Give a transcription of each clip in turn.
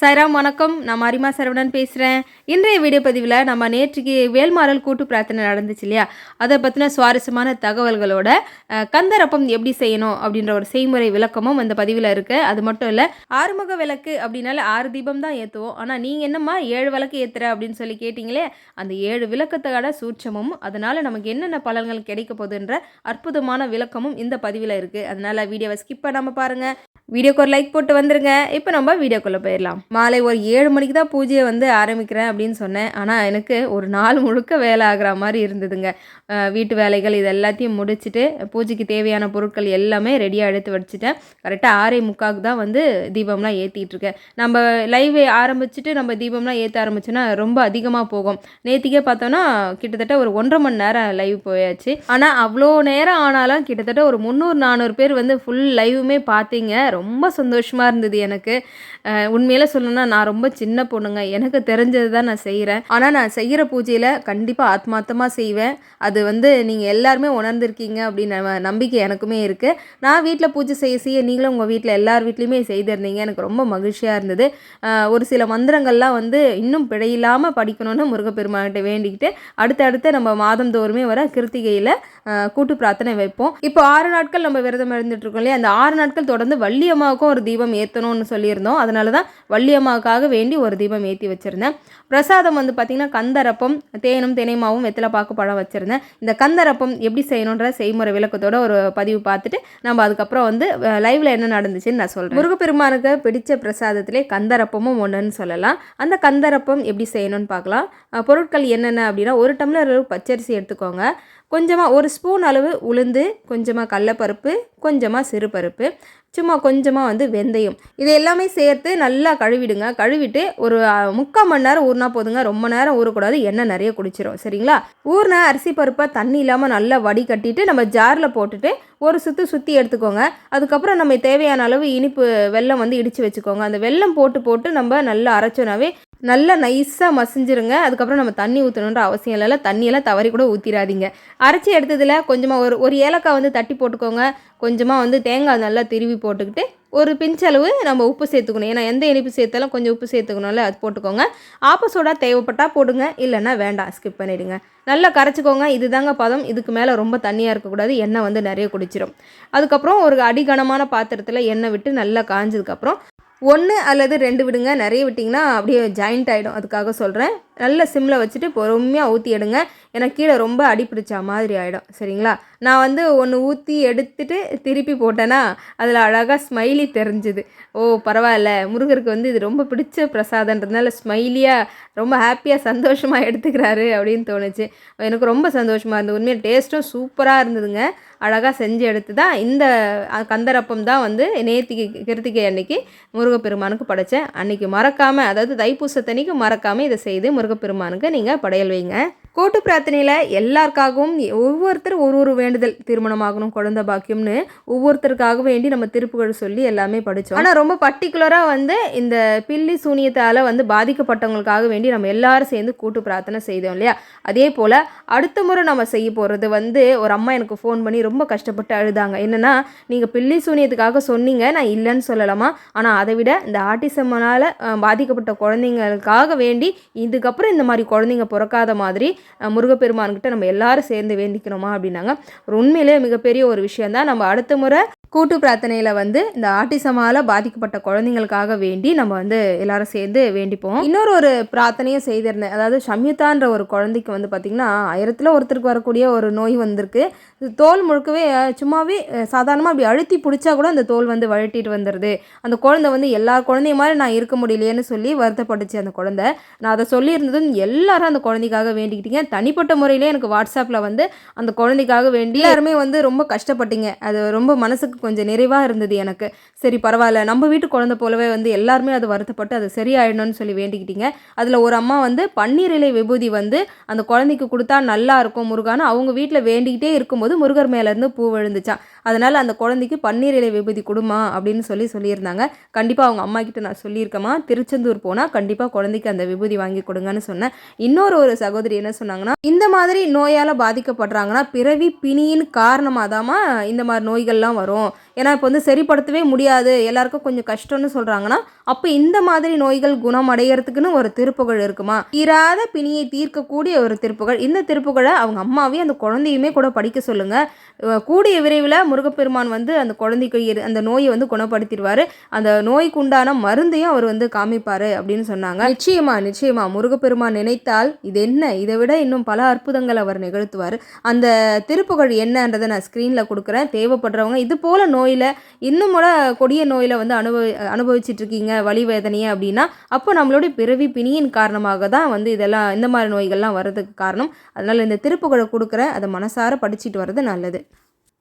சைராம் வணக்கம். நான் அரிமா சரவணன் பேசுகிறேன் இன்றைய வீடியோ பதிவில் நம்ம நேற்றுக்கு வேல்மாறல் கூட்டு பிரார்த்தனை நடந்துச்சு இல்லையா? அதை பற்றின சுவாரஸ்யமான தகவல்களோட கந்தரப்பம் எப்படி செய்யணும் அப்படின்ற ஒரு செய்முறை விளக்கமும் அந்த பதிவில் இருக்குது அது மட்டும் இல்லை ஆறுமுக விளக்கு அப்படின்னால ஆறு தீபம் தான் ஏற்றுவோம் ஆனால் நீங்கள் என்னம்மா ஏழு விளக்கு ஏற்றுற அப்படின்னு சொல்லி கேட்டிங்களே அந்த ஏழு விளக்கத்தோட சூட்சமும் அதனால் நமக்கு என்னென்ன பலன்கள் கிடைக்க போகுதுன்ற அற்புதமான விளக்கமும் இந்த பதிவில் இருக்குது அதனால் வீடியோவை ஸ்கிப் பண்ணாமல் பாருங்கள் வீடியோக்கு ஒரு லைக் போட்டு வந்துருங்க. இப்போ நம்ம வீடியோக்குள்ளே போயிடலாம். மாலை ஒரு ஏழு மணிக்கு தான் பூஜையை வந்து ஆரம்பிக்கிறேன் அப்படின்னு சொன்னேன். ஆனால் எனக்கு ஒரு நாள் முழுக்க வேலை ஆகிற மாதிரி இருந்ததுங்க. வீட்டு வேலைகள் இது எல்லாத்தையும் முடிச்சுட்டு பூஜைக்கு தேவையான பொருட்கள் எல்லாமே ரெடியாக எடுத்து வச்சுட்டேன். கரெக்டாக ஆறே முக்காவுக்கு தான் வந்து தீபம்லாம் ஏற்றிட்டு இருக்கேன். நம்ம லைவ் ஆரம்பிச்சுட்டு நம்ம தீபம்லாம் ஏற்ற ஆரம்பிச்சோன்னா ரொம்ப அதிகமாக போகும். நேற்றுக்கே பார்த்தோன்னா கிட்டத்தட்ட ஒரு ஒன்றரை மணி நேரம் லைவ் போயாச்சு. ஆனால் அவ்வளோ நேரம் ஆனாலும் கிட்டத்தட்ட ஒரு முந்நூறு நானூறு பேர் வந்து ஃபுல் லைவுமே பார்த்தீங்க. ரொம்ப சந்தோஷமாக இருந்தது எனக்கு. உண்மையில் உண்மையில சொல்லணும்னா நான் ரொம்ப சின்ன பொண்ணுங்க. எனக்கு தெரிஞ்சது தான் நான் செய்கிறேன் ஆனால் நான் செய்கிற பூஜையில் கண்டிப்பாக ஆத்மார்த்தமாக செய்வேன். அது வந்து நீங்கள் எல்லாருமே உணர்ந்திருக்கீங்க அப்படின்னு நம்பிக்கை எனக்குமே இருக்குது நான் வீட்டில் பூஜை செய்ய செய்ய நீங்களும் உங்கள் வீட்டில் எல்லார் வீட்லேயுமே செய்திருந்தீங்க. எனக்கு ரொம்ப மகிழ்ச்சியாக இருந்தது. ஒரு சில மந்திரங்கள்லாம் வந்து இன்னும் பிழையில்லாமல் படிக்கணும்னு முருகப்பெருமான்கிட்ட வேண்டிக்கிட்டு அடுத்தடுத்து நம்ம மாதந்தோறுமே வர கிருத்திகையில் கூட்டு பிரார்த்தனை வைப்போம். இப்போ ஆறு நாட்கள் நம்ம விரதம் இருந்துட்டு இருக்கோம் இல்லையா? அந்த ஆறு நாட்கள் தொடர்ந்து வள்ளி வள்ளியம்மாவுக்கும் ஒரு தீபம் ஏற்றணும்னு சொல்லியிருந்தோம். அதனால தான் வள்ளியம்மாவுக்காக வேண்டி ஒரு தீபம் ஏற்றி வச்சுருந்தேன். பிரசாதம் வந்து பார்த்திங்கன்னா கந்தரப்பம் தேனும் தினைமாவும் வெத்தலை பாக்கு பழம் வச்சுருந்தேன். இந்த கந்தரப்பம் எப்படி செய்யணுன்ற செய்முறை விளக்கத்தோட ஒரு பதிவு பார்த்துட்டு நம்ம அதுக்கப்புறம் வந்து லைவில் என்ன நடந்துச்சுன்னு நான் சொல்கிறேன் முருகப்பெருமானுக்கு பிடிச்ச பிரசாதத்திலே கந்தரப்பமும் ஒன்றுன்னு சொல்லலாம். அந்த கந்தரப்பம் எப்படி செய்யணும்னு பார்க்கலாம். பொருட்கள் என்னென்ன அப்படின்னா ஒரு டம்ளர் பச்சரிசி எடுத்துக்கோங்க. கொஞ்சமாக ஒரு ஸ்பூன் அளவு உளுந்து கொஞ்சமாக கடலப்பருப்பு கொஞ்சமாக சிறுபருப்பு சும்மா கொஞ்சமாக வந்து வெந்தயம். இது எல்லாமே சேர்த்து நல்லா கழுவிடுங்க. கழுவிட்டு ஒரு முக்கால் மணி நேரம் ஊறினா போதுங்க. ரொம்ப நேரம் ஊறக்கூடாது. எண்ணெய் நிறைய குடிச்சிரும். சரிங்களா? ஊறின அரிசி பருப்பை தண்ணி இல்லாமல் நல்லா வடிகட்டிட்டு நம்ம ஜாரில் போட்டுட்டு ஒரு சுற்று சுற்றி எடுத்துக்கோங்க. அதுக்கப்புறம் நம்ம தேவையான அளவு இனிப்பு வெல்லம் வந்து இடித்து வச்சுக்கோங்க. அந்த வெல்லம் போட்டு போட்டு நம்ம நல்லா அரைச்சோனாவே நல்லா நைஸாக மசிஞ்சிருங்க. அதுக்கப்புறம் நம்ம தண்ணி ஊற்றணுன்ற அவசியம் இல்லைல்ல. தண்ணியெல்லாம் தவறி கூட ஊற்றிடாதீங்க அரைச்சி எடுத்ததில் கொஞ்சமாக ஒரு ஒரு ஏலக்காய் வந்து தட்டி போட்டுக்கோங்க. கொஞ்சமாக வந்து தேங்காய் நல்லா திருவி போட்டுக்கிட்டு ஒரு பிஞ்சளவு நம்ம உப்பு சேர்த்துக்கணும். ஏன்னா எந்த இனிப்பு சேர்த்தாலும் கொஞ்சம் உப்பு சேர்த்துக்கணும்ல அது போட்டுக்கோங்க. ஆப்பசோடாக தேவைப்பட்டால் போடுங்க. இல்லைன்னா வேண்டாம். ஸ்கிப் பண்ணிவிடுங்க நல்லா கரைச்சிக்கோங்க. இதுதாங்க பதம். இதுக்கு மேலே ரொம்ப தண்ணியாக இருக்கக்கூடாது. எண்ணெய் வந்து நிறைய குடிச்சிடும் அதுக்கப்புறம் ஒரு அடிகனமான பாத்திரத்தில் எண்ணெய் விட்டு நல்லா காஞ்சதுக்கப்புறம் ஒன்று அல்லது ரெண்டு விடுங்க. நிறைய விட்டிங்கன்னா அப்படியே ஜாயிண்ட் ஆகிடும் அதுக்காக சொல்கிறேன் நல்ல சிம்மில் வச்சுட்டு பொறுமையாக ஊற்றி எடுங்க. ஏன்னா கீழே ரொம்ப அடி பிடிச்ச மாதிரி ஆகிடும் சரிங்களா? நான் வந்து ஒன்று ஊற்றி எடுத்துட்டு திருப்பி போட்டேன்னா அதில் அழகாக ஸ்மைலி தெரிஞ்சுது. ஓ பரவாயில்ல. முருகருக்கு வந்து இது ரொம்ப பிடிச்ச பிரசாதன்றதுனால ஸ்மைலியாக ரொம்ப ஹாப்பியாக சந்தோஷமாக எடுத்துக்கிறாரு அப்படின்னு தோணுச்சு. எனக்கு ரொம்ப சந்தோஷமாக இருந்தது. உண்மையாக டேஸ்ட்டும் சூப்பராக இருந்ததுங்க. அழகாக செஞ்சு எடுத்து தான் இந்த கந்தரப்பம் தான் வந்து நேத்திக்கு கிருத்திகை அன்னைக்கு முருகப்பெருமானுக்கு படைச்சேன். அன்னைக்கு மறக்காமல் அதாவது தைப்பூசத்தன்னைக்கு மறக்காமல் இதை செய்து முருகப்பெருமானுக்கு நீங்கள் படையல் வைங்க. கூட்டு பிரார்த்தனையில் எல்லாருக்காகவும் ஒவ்வொருத்தர் ஒரு ஒரு வேண்டுதல் திருமணமாகணும் குழந்தை பாக்கியம்னு ஒவ்வொருத்தருக்காக வேண்டி நம்ம திருப்புகள் சொல்லி எல்லாமே படித்தோம் ஆனால் ரொம்ப பர்டிகுலராக வந்து இந்த பில்லி சூனியத்தால் வந்து பாதிக்கப்பட்டவங்களுக்காக வேண்டி நம்ம எல்லாரும் சேர்ந்து கூட்டு பிரார்த்தனை செய்தோம் இல்லையா? அதே போல் அடுத்த முறை நம்ம செய்ய போகிறது வந்து ஒரு அம்மா எனக்கு ஃபோன் பண்ணி ரொம்ப கஷ்டப்பட்டு அழுதாங்க. என்னென்னா நீங்கள் பில்லி சூனியத்துக்காக சொன்னீங்க நான் இல்லைன்னு சொல்லலாமா ஆனால் அதை விட இந்த ஆட்டிசம்னால் பாதிக்கப்பட்ட குழந்தைங்களுக்காக வேண்டி இதுக்கப்புறம் இந்த மாதிரி குழந்தைங்க பிறக்காத மாதிரி முருகப்பெருமான்கிட்ட நம்ம எல்லாரும் சேர்ந்து வேண்டிக்கிறோமா அப்படின்னாங்க. ஒரு உண்மையிலேயே மிகப்பெரிய ஒரு விஷயம் தான் நம்ம அடுத்த முறை கூட்டு பிரார்த்தனையில் வந்து இந்த ஆட்டிசமால் பாதிக்கப்பட்ட குழந்தைங்களுக்காக வேண்டி நம்ம வந்து எல்லாரும் சேர்ந்து வேண்டிப்போம். இன்னொரு ஒரு பிரார்த்தனையும் செய்திருந்தேன். அதாவது ஷம்யுதான்ற ஒரு குழந்தைக்கு வந்து பார்த்திங்கன்னா ஆயிரத்தில் ஒருத்தருக்கு வரக்கூடிய ஒரு நோய் வந்திருக்கு. தோல் முழுக்கவே சும்மாவே சாதாரணமாக அப்படி அழுத்தி பிடிச்சா கூட அந்த தோல் வந்து வழட்டிட்டு வந்துடுது அந்த குழந்தை வந்து எல்லா குழந்தைய மாதிரி நான் இருக்க முடியலையேன்னு சொல்லி வருத்தப்பட்டுச்சு அந்த குழந்தை. நான் அதை சொல்லியிருந்ததும் எல்லாரும் அந்த குழந்தைக்காக வேண்டிக்கிட்டீங்க. தனிப்பட்ட முறையிலே எனக்கு வாட்ஸ்அப்பில் வந்து அந்த குழந்தைக்காக வேண்டி எல்லாருமே வந்து ரொம்ப கஷ்டப்பட்டீங்க. அது ரொம்ப மனசுக்கு கொஞ்சம் நிறைவாக இருந்தது எனக்கு. சரி பரவாயில்ல. நம்ம வீட்டு குழந்தை போலவே வந்து எல்லாருமே அது வருத்தப்பட்டு அது சரியாயிடணும்னு சொல்லி வேண்டிக்கிட்டீங்க. அதில் ஒரு அம்மா வந்து பன்னீர் இலை விபூதி வந்து அந்த குழந்தைக்கு கொடுத்தா நல்லா இருக்கும். முருகான்னு அவங்க வீட்டில் வேண்டிக்கிட்டே இருக்கும்போது முருகர் மேலேருந்து பூ விழுந்துச்சான் அதனால் அந்த குழந்தைக்கு பன்னீர் இலை விபூதி கொடுமா அப்படின்னு சொல்லி சொல்லியிருந்தாங்க. கண்டிப்பாக அவங்க அம்மா கிட்ட நான் சொல்லியிருக்கேம்மா. திருச்செந்தூர் போனால் கண்டிப்பாக குழந்தைக்கு அந்த விபூதி வாங்கி கொடுங்கன்னு சொன்னேன். இன்னொரு ஒரு சகோதரி என்ன சொன்னாங்கன்னா இந்த மாதிரி நோயால் பாதிக்கப்படுறாங்கன்னா பிறவி பிணியின் காரணமாக இந்த மாதிரி நோய்கள்லாம் வரும். ஏன்னா இப்போ வந்து சரிப்படுத்தவே முடியாது. எல்லாருக்கும் கொஞ்சம் கஷ்டம்னு சொல்கிறாங்கன்னா அப்போ இந்த மாதிரி நோய்கள் குணம் அடையறதுக்குன்னு ஒரு திருப்புகழ் இருக்குமா? தீராத பிணியை தீர்க்கக்கூடிய ஒரு திருப்புகழ். இந்த திருப்புகழை அவங்க அம்மாவையும் அந்த குழந்தையுமே கூட படிக்க சொல்லுங்கள் கூடிய விரைவில் முருகப்பெருமான் வந்து அந்த குழந்தைக்கு அந்த நோயை வந்து குணப்படுத்திடுவார். அந்த நோய்க்கு உண்டான மருந்தையும் அவர் வந்து காமிப்பார் அப்படின்னு சொன்னாங்க. நிச்சயமா நிச்சயமா. முருகப்பெருமான் நினைத்தால் இது என்ன? இதை விட இன்னும் பல அற்புதங்கள் அவர் நிகழ்த்துவார். அந்த திருப்புகழ் என்னன்றதை நான் ஸ்க்ரீனில் கொடுக்குறேன். தேவைப்படுறவங்க இது போல் நோயில் இன்னும் கூட கொடிய நோயில் வந்து அனுபவி அனுபவிச்சுட்டு இருக்கீங்க வலி வேதனையை அப்படின்னா அப்போ நம்மளுடைய பிறவி பிணியின் காரணமாக தான் வந்து இதெல்லாம் இந்த மாதிரி நோய்கள்லாம் வர்றதுக்கு காரணம். அதனால் இந்த திருப்புகழை கொடுக்குறேன். அதை மனசார படிச்சிட்டு வர்றது நல்லது.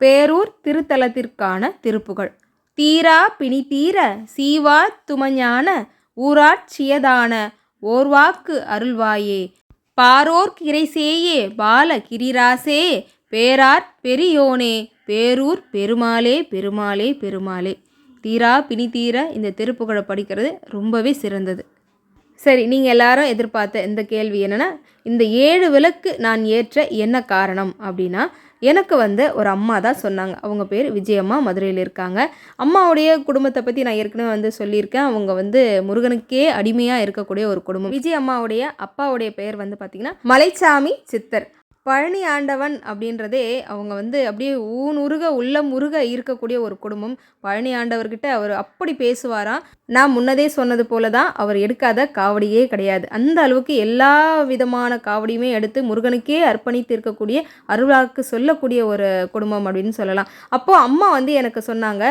பேரூர் திருத்தலத்திற்கான திருப்புகழ். தீரா பிணி தீர சீவா துமஞான ஊராட்சியதான ஓர்வாக்கு அருள்வாயே. பாரோர் கிரைசேயே பால கிரிராசே பேரார் பெரியோனே பேரூர் பெருமாளே பெருமாளே பெருமாளே. தீரா பிணி தீர இந்த திருப்புகழை படிக்கிறது ரொம்பவே சிறந்தது. சரி நீங்கள் எல்லாரும் எதிர்பார்த்த இந்த கேள்வி என்னென்னா இந்த ஏழு விளக்கு நான் ஏற்ற என்ன காரணம் அப்படின்னா எனக்கு வந்து ஒரு அம்மா தான் சொன்னாங்க. அவங்க பேர் விஜயம்மா. மதுரையில் இருக்காங்க. அம்மாவுடைய குடும்பத்தை பற்றி நான் ஏற்கனவே வந்து சொல்லியிருக்கேன். அவங்க வந்து முருகனுக்கே அடிமையாக இருக்கக்கூடிய ஒரு குடும்பம். விஜய் அம்மாவுடைய அப்பாவுடைய பெயர் வந்து பார்த்திங்கன்னா மலைச்சாமி சித்தர். பழனி ஆண்டவன் அப்படின்றதே அவங்க வந்து அப்படியே ஊனுருக உள்ளம் உருக இருக்கக்கூடிய ஒரு குடும்பம். பழனி ஆண்டவர்கிட்ட அவர் அப்படி பேசுவாராம். நான் முன்னதே சொன்னது போல தான் அவர் எடுக்காத காவடியே கிடையாது. அந்த அளவுக்கு எல்லா விதமான காவடியுமே எடுத்து முருகனுக்கே அர்ப்பணித்து இருக்கக்கூடிய அருளாக்கு சொல்லக்கூடிய ஒரு குடும்பம் அப்படின்னு சொல்லலாம். அப்போது அம்மா வந்து எனக்கு சொன்னாங்க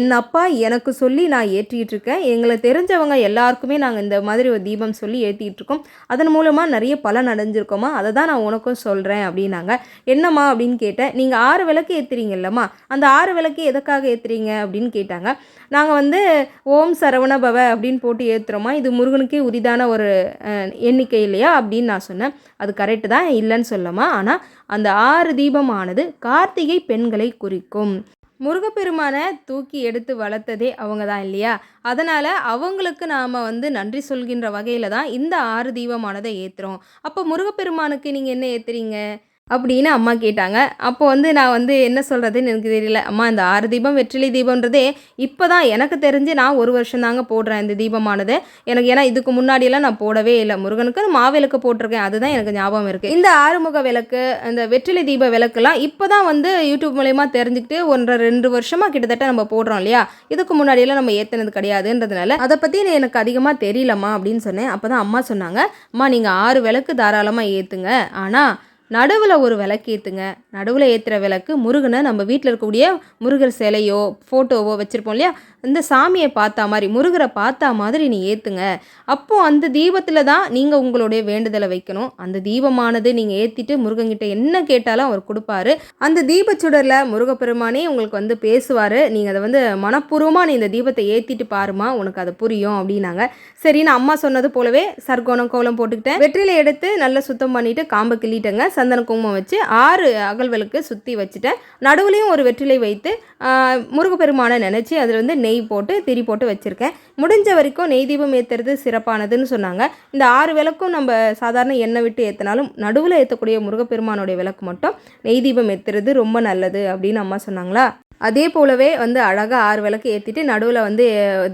என் அப்பா எனக்கு சொல்லி நான் ஏற்றிக்கிட்டு இருக்கேன். எங்களை தெரிஞ்சவங்க எல்லாருக்குமே நாங்கள் இந்த மாதிரி ஒரு தீபம் சொல்லி ஏற்றிக்கிட்டு இருக்கோம். அதன் மூலமாக நிறைய பலன் அடைஞ்சிருக்கோமா? அதை தான் நான் உனக்கும் சொல்கிறேன் அப்படின்னாங்க. என்னம்மா அப்படின்னு கேட்டேன். நீங்கள் ஆறு விளக்கு ஏற்றுறீங்கல்லம்மா அந்த ஆறு விளக்கு எதுக்காக ஏற்றுறீங்க அப்படின்னு கேட்டாங்க. நாங்கள் வந்து ஓம் சரவண பவ அப்படின்னு போட்டு ஏற்றுறோமா இது முருகனுக்கே உரிதான ஒரு எண்ணிக்கை இல்லையா அப்படின்னு நான் சொன்னேன். அது கரெக்டு தான் இல்லைன்னு சொல்லமா ஆனால் அந்த ஆறு தீபமானது கார்த்திகை பெண்களை குறிக்கும். முருகப்பெருமானை தூக்கி எடுத்து வளர்த்ததே அவங்க தான் இல்லையா? அதனால் அவங்களுக்கு நாம் வந்து நன்றி சொல்கின்ற வகையில் தான் இந்த ஆறு தீபமானதை ஏற்றுறோம் அப்போ முருகப்பெருமானுக்கு நீங்கள் என்ன ஏற்றுறீங்க அப்படின்னு அம்மா கேட்டாங்க. அப்போ வந்து நான் வந்து என்ன சொல்கிறதுன்னு எனக்கு தெரியல. அம்மா இந்த ஆறு தீபம் வெற்றிலை தீபம்ன்றதே இப்போ தான் எனக்கு தெரிஞ்சு நான் ஒரு வருஷம் தாங்க போடுறேன் இந்த தீபமானது. எனக்கு ஏன்னா இதுக்கு முன்னாடியெல்லாம் நான் போடவே இல்லை. முருகனுக்கு மாவிளக்கு போட்டிருக்கேன். அதுதான் எனக்கு ஞாபகம் இருக்குது இந்த ஆறுமுக விளக்கு இந்த வெற்றிலை தீப விளக்குலாம் இப்போ தான் வந்து யூடியூப் மூலயமா தெரிஞ்சுக்கிட்டு ஒன்றரை ரெண்டு வருஷமாக கிட்டத்தட்ட நம்ம போடுறோம் இல்லையா? இதுக்கு முன்னாடியெல்லாம் நம்ம ஏற்றினது கிடையாதுன்றதுனால அதை பற்றி எனக்கு அதிகமாக தெரியலம்மா அப்படின்னு சொன்னேன். அப்போ தான் அம்மா சொன்னாங்க அம்மா நீங்கள் ஆறு விளக்கு தாராளமாக ஏற்றுங்க ஆனால் நடுவில் ஒரு விளக்கேற்றுங்க நடுவில் ஏற்றுற விளக்கு முருகனை நம்ம வீட்டில் இருக்கக்கூடிய முருகர் சிலையோ ஃபோட்டோவோ வச்சுருப்போம் இல்லையா? இந்த சாமியை பார்த்தா மாதிரி முருகரை பார்த்தா மாதிரி நீ ஏற்றுங்க அப்போது அந்த தீபத்தில் தான் நீங்கள் உங்களுடைய வேண்டுதலை வைக்கணும். அந்த தீபமானது நீங்கள் ஏற்றிட்டு முருகன்கிட்ட என்ன கேட்டாலும் அவர் கொடுப்பாரு. அந்த தீபச்சுடரில் முருகப்பெருமானே உங்களுக்கு வந்து பேசுவார். நீங்கள் அதை வந்து மனப்பூர்வமாக நீ இந்த தீபத்தை ஏற்றிட்டு பாருமா உனக்கு அது புரியும் அப்படின்னாங்க. சரி நான் அம்மா சொன்னது போலவே சர்க்கோணம் கோலம் போட்டுக்கிட்டேன். வெற்றிலை எடுத்து நல்லா சுத்தம் பண்ணிவிட்டு காம்பை கிள்ளிட்டேங்க. சந்தன குங்குமம் வச்சு ஆறு அகல் விளக்கு சுற்றி வச்சுட்டேன். நடுவுலையும் ஒரு வெற்றிலை வைத்து முருகப்பெருமானை நினச்சி அதில் வந்து நெய் போட்டு திரி போட்டு வச்சுருக்கேன். முடிஞ்ச வரைக்கும் நெய் தீபம் ஏற்றுறது சிறப்பானதுன்னு சொன்னாங்க. இந்த ஆறு விளக்கும் நம்ம சாதாரண எண்ணெய் விட்டு ஏற்றினாலும் நடுவில் ஏற்றக்கூடிய முருகப்பெருமானுடைய விளக்கு மட்டும் நெய் தீபம் ஏற்றுறது ரொம்ப நல்லது அப்படின்னு அம்மா சொன்னாங்களா? அதே போலவே வந்து அழகாக ஆறு விளக்கு ஏற்றிட்டு நடுவில் வந்து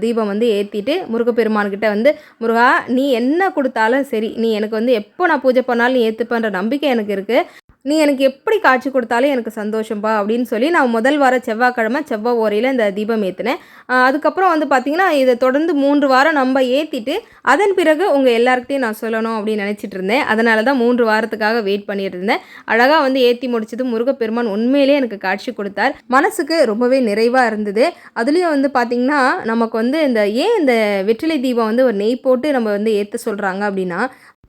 தீபம் வந்து ஏற்றிட்டு முருகப்பெருமான்கிட்ட வந்து முருகா நீ என்ன கொடுத்தாலும் சரி நீ எனக்கு வந்து எப்போ நான் பூஜை பண்ணாலும் நீ ஏற்றுப்பன்ற நம்பிக்கை எனக்கு இருக்குது நீ எனக்கு எப்படி காட்சி கொடுத்தாலும் எனக்கு சந்தோஷம்பா அப்படின்னு சொல்லி நான் முதல் வார செவ்வாய்க்கிழமை செவ்வாய் ஓரையில் இந்த தீபம் ஏற்றினேன் அதுக்கப்புறம் வந்து பார்த்திங்கன்னா இதை தொடர்ந்து மூன்று வாரம் நம்ம ஏற்றிட்டு அதன் பிறகு உங்கள் எல்லாருக்கிட்டையும் நான் சொல்லணும் அப்படின்னு நினச்சிட்டு இருந்தேன். அதனால தான் மூன்று வாரத்துக்காக வெயிட் பண்ணிட்டு இருந்தேன். அழகாக வந்து ஏற்றி முடிச்சது முருகப்பெருமான் உண்மையிலே எனக்கு காட்சி கொடுத்தார். மனசுக்கு ரொம்பவே நிறைவாக இருந்தது. அதுலேயும் வந்து பார்த்திங்கன்னா நமக்கு வந்து இந்த ஏன் இந்த வெற்றிலை தீபம் வந்து ஒரு நெய் போட்டு நம்ம வந்து ஏற்ற சொல்கிறாங்க அப்படின்னா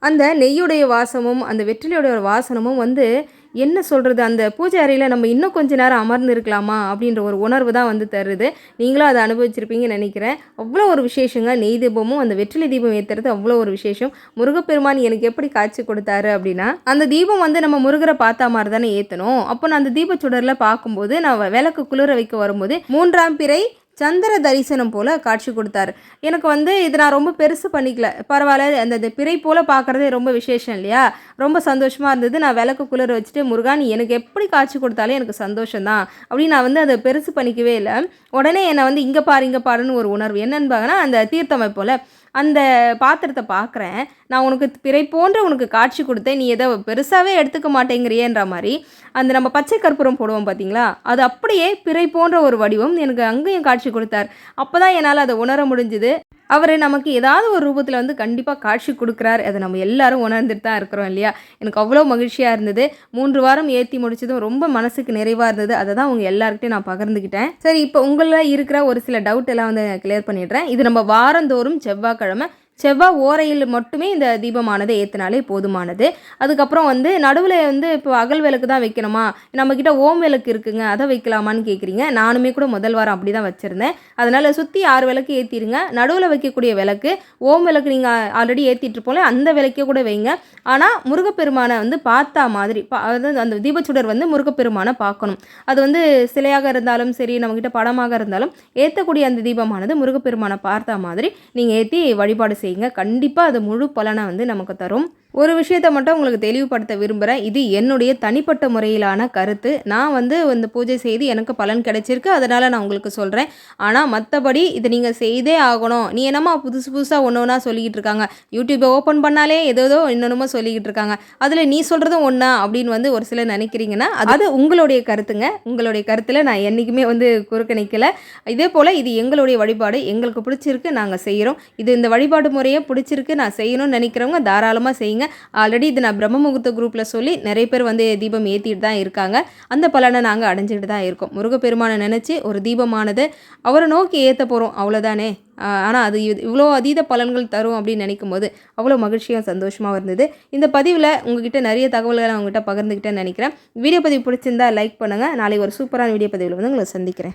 அந்த நெய்யுடைய வாசமும் அந்த வெற்றிலையுடைய வாசனமும் வந்து என்ன சொல்கிறது அந்த பூஜை அறையில் நம்ம இன்னும் கொஞ்ச நேரம் அமர்ந்து இருக்கலாமா அப்படின்ற ஒரு உணர்வு தான் வந்து தருது. நீங்களும் அதை அனுபவிச்சிருப்பீங்கன்னு நினைக்கிறேன். அவ்வளோ ஒரு விசேஷங்க. நெய் தீபமும் அந்த வெற்றிலை தீபம் ஏற்றுறது அவ்வளோ ஒரு விசேஷம். முருகப்பெருமான் எனக்கு எப்படி காட்சி கொடுத்தாரு அப்படின்னா அந்த தீபம் வந்து நம்ம முருகரை பார்த்தா மாதிரி தானே ஏற்றணும் அப்போ நான் அந்த தீபச்சுடரில் பார்க்கும்போது நான் விளக்கு குளிர வைக்க வரும்போது மூன்றாம் பிறை சந்திர தரிசனம் போல் காட்சி கொடுத்தாரு. எனக்கு வந்து இது நான் ரொம்ப பெருசு பண்ணிக்கல. பரவாயில்ல அந்த இந்த பிறை போல் பார்க்குறதே ரொம்ப விசேஷம் இல்லையா? ரொம்ப சந்தோஷமாக இருந்தது. நான் விளக்கு குளிர வச்சுட்டு முருகா நீ எனக்கு எப்படி காட்சி கொடுத்தாலும் எனக்கு சந்தோஷம்தான். அப்படின்னு நான் வந்து அதை பெருசு பண்ணிக்கவே இல்லை. உடனே என்னை வந்து இங்கே பாரு இங்கே பாருன்னு ஒரு உணர்வு. என்னன்னு பார்க்கனா அந்த தீர்த்தமை போல். அந்த பாத்திரத்தை பார்க்குறேன் நான் உனக்கு பிறை போன்ற உனக்கு காட்சி கொடுத்தேன். நீ எதை பெருசாகவே எடுத்துக்க மாட்டேங்கிறியன்ற மாதிரி அந்த நம்ம பச்சை கற்பூரம் போடுவோம் பார்த்தீங்களா அது அப்படியே பிறை போன்ற ஒரு வடிவம் எனக்கு அங்கேயும் காட்சி கொடுத்தார். அப்போ தான் என்னால் அதை உணர முடிஞ்சுது. அவர் நமக்கு ஏதாவது ஒரு ரூபத்தில் வந்து கண்டிப்பாக காட்சி கொடுக்குறாரு. அதை நம்ம எல்லாரும் உணர்ந்துட்டு தான் இருக்கிறோம் இல்லையா? எனக்கு அவ்வளோ மகிழ்ச்சியாக இருந்தது. மூன்று வாரம் ஏற்றி முடிச்சதும் ரொம்ப மனசுக்கு நிறைவாக இருந்தது. அதை தான் உங்கள் எல்லாருக்கிட்டையும் நான் பகிர்ந்துக்கிட்டேன் சரி இப்போ உங்களில் இருக்கிற ஒரு சில டவுட் எல்லாம் வந்து கிளியர் பண்ணிடுறேன். இது நம்ம வாரந்தோறும் செவ்வாய்க்கிழமை செவ்வாய் ஓரையில் மட்டுமே இந்த தீபமானது ஏற்றினாலே போதுமானது. அதுக்கப்புறம் வந்து நடுவில் வந்து இப்போ அகல் விளக்கு தான் வைக்கணுமா? நம்மக்கிட்ட ஓம் விளக்கு இருக்குங்க அதை வைக்கலாமான்னு கேட்குறீங்க நானுமே கூட முதல் வாரம் அப்படி தான் வச்சுருந்தேன். அதனால் சுற்றி ஆறு விளக்கு ஏற்றிடுங்க நடுவில் வைக்கக்கூடிய விளக்கு ஓம் விளக்கு நீங்கள் ஆல்ரெடி ஏற்றிட்டு போல அந்த விளக்கே கூட வைங்க. ஆனால் முருகப்பெருமானை வந்து பார்த்தா மாதிரி பா அதாவது அந்த தீபச்சுடர் வந்து முருகப்பெருமானை பார்க்கணும். அது வந்து சிலையாக இருந்தாலும் சரி நம்மக்கிட்ட படமாக இருந்தாலும் ஏற்றக்கூடிய அந்த தீபமானது முருகப்பெருமானை பார்த்தா மாதிரி நீங்கள் ஏற்றி வழிபாடு செய்யுங்க. கண்டிப்பாக அது முழு பலனை வந்து நமக்கு தரும். ஒரு விஷயத்தை மட்டும் உங்களுக்கு தெளிவுபடுத்த விரும்புகிறேன் இது என்னுடைய தனிப்பட்ட முறையிலான கருத்து. நான் வந்து இந்த பூஜை செய்து எனக்கு பலன் கிடைச்சிருக்கு. அதனால் நான் உங்களுக்கு சொல்கிறேன் ஆனால் மற்றபடி இதை நீங்கள் செய்தே ஆகணும். நீ என்னம்மா புதுசு புதுசாக ஒன்று ஒன்றா சொல்லிக்கிட்டு இருக்காங்க. யூடியூப்பை ஓப்பன் பண்ணாலே ஏதோ இன்னொன்றுமோ சொல்லிக்கிட்டு இருக்காங்க. அதில் நீ சொல்கிறதும் ஒன்றா அப்படின்னு வந்து ஒரு சிலர் நினைக்கிறீங்கன்னா அது உங்களுடைய கருத்துங்க. உங்களுடைய கருத்தில் நான் என்றைக்குமே வந்து குறுக்க இதே போல் இது எங்களுடைய வழிபாடு. எங்களுக்கு பிடிச்சிருக்கு நாங்கள் செய்கிறோம் இது இந்த வழிபாடு முறையை பிடிச்சிருக்கு. நான் செய்யணும்னு நினைக்கிறவங்க தாராளமாக செய்யுங்க. ஆல்ரெடி இது நான் பிரம்ம முகூர்த்த குரூப்பில் சொல்லி நிறைய பேர் வந்து தீபம் ஏற்றிட்டு தான் இருக்காங்க. அந்த பலனை நாங்கள் அடைஞ்சிட்டு தான் இருக்கோம். முருகப்பெருமானை நினச்சி ஒரு தீபமானது அவரை நோக்கி ஏற்ற போகிறோம் அவ்வளோதானே ஆனால் அது இவ்வளோ அதீத பலன்கள் தரும் அப்படின்னு நினைக்கும் போது அவ்வளோ மகிழ்ச்சியாக சந்தோஷமாக இருந்தது. இந்த பதிவில் உங்ககிட்ட நிறைய தகவல்களை அவங்ககிட்ட பகிர்ந்துக்கிட்டேன்னு நினைக்கிறேன். வீடியோ பதிவு பிடிச்சிருந்தா லைக் பண்ணுங்கள் நாளைக்கு ஒரு சூப்பரான வீடியோ பதிவில் வந்து உங்களை சந்திக்கிறேன்.